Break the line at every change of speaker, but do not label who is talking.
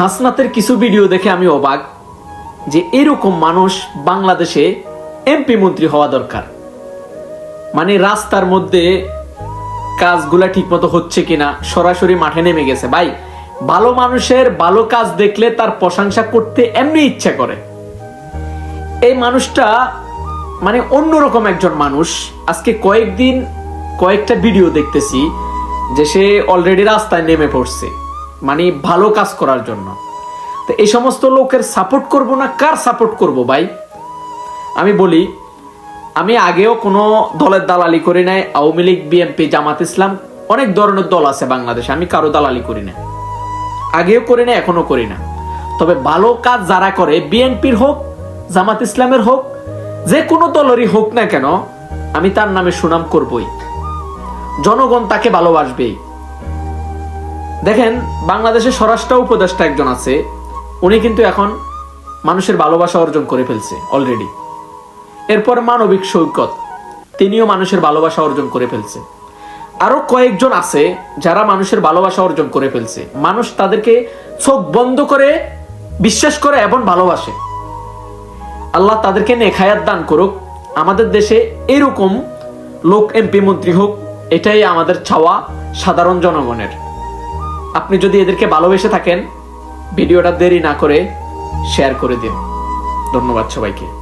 হাসনাতের কিছু ভিডিও দেখে আমি অবাক যে এরকম মানুষ বাংলাদেশে এমপি মন্ত্রী হওয়া দরকার। মানে রাস্তার মধ্যে কাজগুলা ঠিকমতো হচ্ছে কিনা সরাসরি মাঠে নেমে গেছে। ভাই, ভালো মানুষের ভালো কাজ দেখলে তার প্রশংসা করতে এমনি ইচ্ছা করে। এই মানুষটা মানে অন্যরকম একজন মানুষ। আজকে কয়েকদিন কয়েকটা ভিডিও দেখতেছি যে সে অলরেডি রাস্তায় নেমে পড়ছে। মানে ভালো কাজ করার জন্য। তো এই সমস্ত লোকের সাপোর্ট করব না? কার সাপোর্ট করব ভাই? আমি বলি, আমি আগেও কোনো দলের দালালি করি নাই। আওয়ামী লীগ বিএনপি জামাত ইসলাম, অনেক ধরনের দল আছে বাংলাদেশে। আমি কারও দালালি করি না আগেও করি না এখনও করি না। তবে ভালো কাজ যারা করে বিএনপির হোক, জামাত ইসলামের হোক, যে কোনো দলেরই হোক না কেন, আমি তার নামে সুনাম করবই। জনগণ তাকে ভালোবাসবেই। দেখেন, বাংলাদেশের স্বরাষ্ট্র উপদেষ্টা একজন আছে, উনি কিন্তু এখন মানুষের ভালোবাসা অর্জন করে ফেলছে অলরেডি এরপর মানবিক সৈকত, তিনিও মানুষের ভালোবাসা অর্জন করে ফেলছে। আরও কয়েকজন আছে যারা মানুষের ভালোবাসা অর্জন করে ফেলছে। মানুষ তাদেরকে চোখ বন্ধ করে বিশ্বাস করে এবং ভালোবাসে। আল্লাহ তাদেরকে নেখায়াত দান করুক। আমাদের দেশে এরকম লোক এমপি মন্ত্রী হোক, এটাই আমাদের চাওয়া সাধারণ জনগণের। আপনি যদি এদেরকে ভালোবেসে থাকেন ভিডিওটা দেরি না করে শেয়ার করে দিন। ধন্যবাদ সবাইকে।